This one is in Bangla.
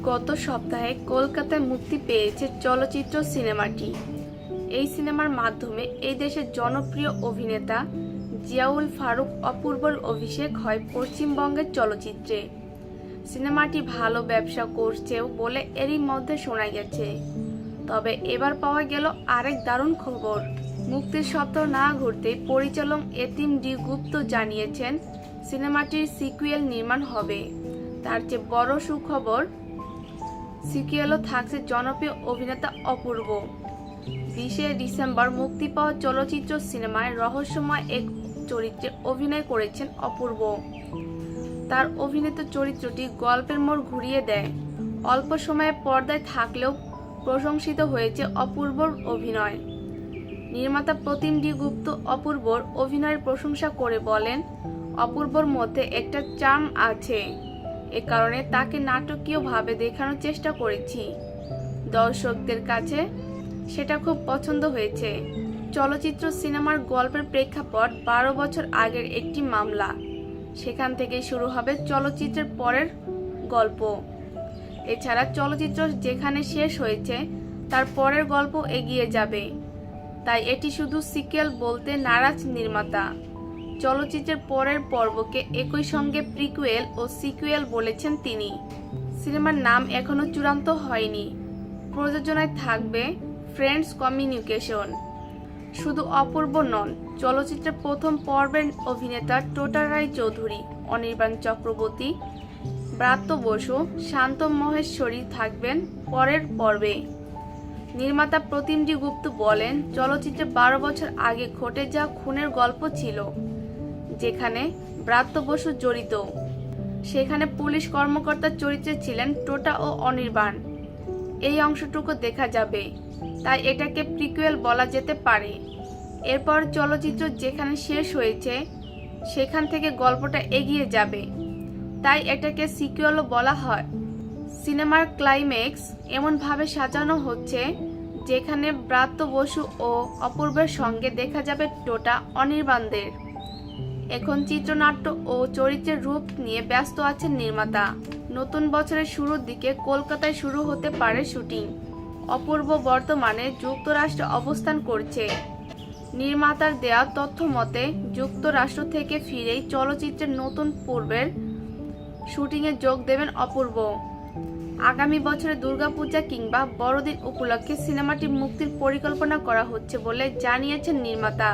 গত সপ্তাহে কলকাতায় মুক্তি পেয়েছে চলচ্চিত্র সিনেমাটি। এই সিনেমার মাধ্যমে এই দেশের জনপ্রিয় অভিনেতা জিয়াউল ফারুক অপূর্বর অভিষেক হয় পশ্চিমবঙ্গের চলচ্চিত্রে। সিনেমাটি ভালো ব্যবসা করছেও বলে এরই মধ্যে শোনা গেছে। তবে এবার পাওয়া গেল আরেক দারুণ খবর। মুক্তির সপ্তাহ না ঘুরতেই পরিচালক এতিম ডি গুপ্ত জানিয়েছেন, সিনেমাটির সিকুয়েল নির্মাণ হবে। তার চেয়ে বড় সুখবর সিকুয়েলও থাকছে জনপ্রিয় অভিনেতা অপূর্ব। বিশে ডিসেম্বর মুক্তি পাওয়া চলচ্চিত্র সিনেমায় রহস্যময় এক চরিত্রে অভিনয় করেছেন অপূর্ব। তার অভিনীত চরিত্রটি গল্পের মোড় ঘুরিয়ে দেয়। অল্প সময়ে পর্দায় থাকলেও প্রশংসিত হয়েছে অপূর্বর অভিনয়। নির্মাতা প্রতিম ডি গুপ্ত অপূর্বর অভিনয়ের প্রশংসা করে বলেন, অপূর্বর মধ্যে একটা চার্ম আছে। এ কারণে তাকে নাটকীয়ভাবে দেখানোর চেষ্টা করেছি। দর্শকদের কাছে সেটা খুব পছন্দ হয়েছে। চলচ্চিত্র সিনেমার গল্পের প্রেক্ষাপট বারো বছর আগের একটি মামলা। সেখান থেকে শুরু হবে চলচ্চিত্রের পরের গল্প। এছাড়া চলচ্চিত্র যেখানে শেষ হয়েছে, তার পরের গল্প এগিয়ে যাবে। তাই এটি শুধু সিকুয়েল বলতে নারাজ নির্মাতা। চলচ্চিত্রের পরের পর্বকে একই সঙ্গে প্রিকুয়েল ও সিকুয়েল বলেছেন তিনি। সিনেমার নাম এখনও চূড়ান্ত হয়নি। প্রযোজনায় থাকবে ফ্রেন্ডস কমিউনিকেশন শুধু অপূর্ব নন, চলচ্চিত্রের প্রথম পর্বের অভিনেতা টোটা রায় চৌধুরী, অনির্বাণ চক্রবর্তী, ব্রাত্য বসু, শান্ত মহেশ্বরী থাকবেন পরের পর্বে। নির্মাতা প্রতিমজি গুপ্ত বলেন, চলচ্চিত্রে বারো বছর আগে ঘটে যাওয়া খুনের গল্প ছিল। যেখানে ব্রাত্য বসু জড়িত। সেখানে পুলিশ কর্মকর্তার চরিত্রে ছিলেন টোটা ও অনির্বাণ। এই অংশটুকু দেখা যাবে, তাই এটাকে প্রিকুয়েল বলা যেতে পারে। এরপর চলচ্চিত্র যেখানে শেষ হয়েছে, সেখান থেকে গল্পটা এগিয়ে যাবে। তাই এটাকে সিকুয়েলও বলা হয়। সিনেমার ক্লাইম্যাক্স এমনভাবে সাজানো হচ্ছে, যেখানে ব্রাত্য বসু ও অপূর্বের সঙ্গে দেখা যাবে টোটা অনির্বাণদের। এখন চিত্রনাট্য ও চরিত্রের রূপ নিয়ে ব্যস্ত আছেন নির্মাতা। নতুন বছরের শুরুর দিকে কলকাতায় শুরু হতে পারে শুটিং। অপূর্ব বর্তমানে যুক্তরাষ্ট্রে অবস্থান করছে। নির্মাতার দেয়া তথ্য মতে, যুক্তরাষ্ট্র থেকে ফিরেই চলচ্চিত্রের নতুন পূর্বের শুটিংয়ে যোগ দেবেন অপূর্ব। আগামী বছরে দুর্গাপূজা কিংবা বড়দিন উপলক্ষে সিনেমাটি মুক্তির পরিকল্পনা করা হচ্ছে বলে জানিয়েছেন নির্মাতা।